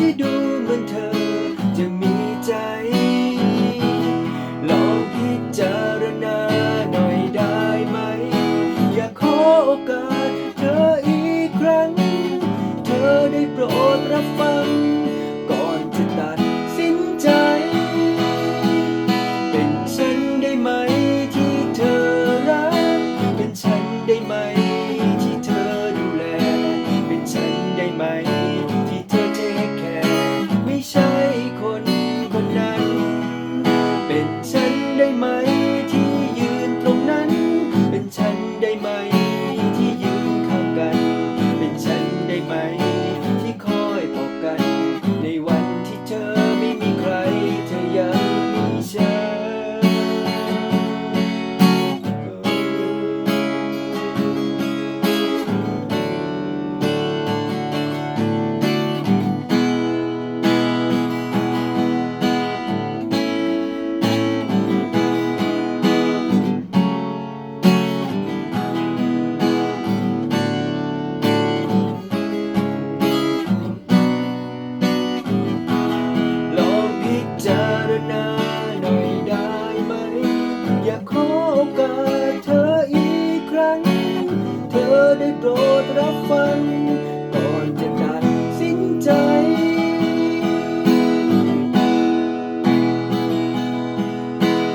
ที่ดูเหมือนเธอจะมีใจ ลองพิจารณาหน่อยได้ไหม อยากขอโอกาสเธออีกครั้ง เธอได้โปรดรับฟัง ได้ไหม ได้โปรดรับฟัง ก่อนจะตัดสินใจ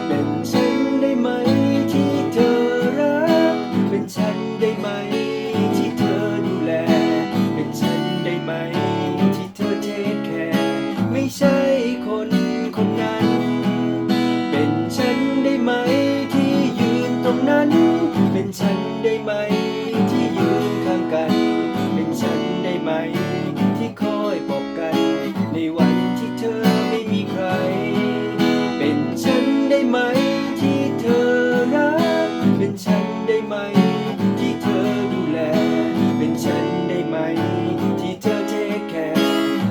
เป็นฉันได้ไหมที่เธอรัก เป็นฉันได้ไหมที่เธอดูแล เป็นฉันได้ไหมที่เธอเทคแคร์ไม่ใช่คนคนนั้น เป็นฉันได้ไหมที่ยืนตรงนั้น เป็นฉันได้ไหม ไหม ที่เธอดูแล เป็นฉันได้ไหม ที่เธอเทคแคร์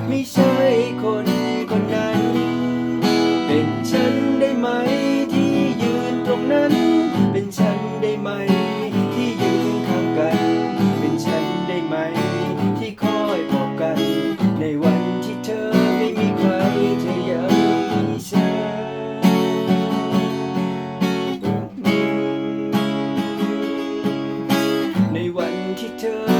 ไม่ใช่คนคนนั้น เป็นฉันได้ไหมที่ยืนตรงนั้น to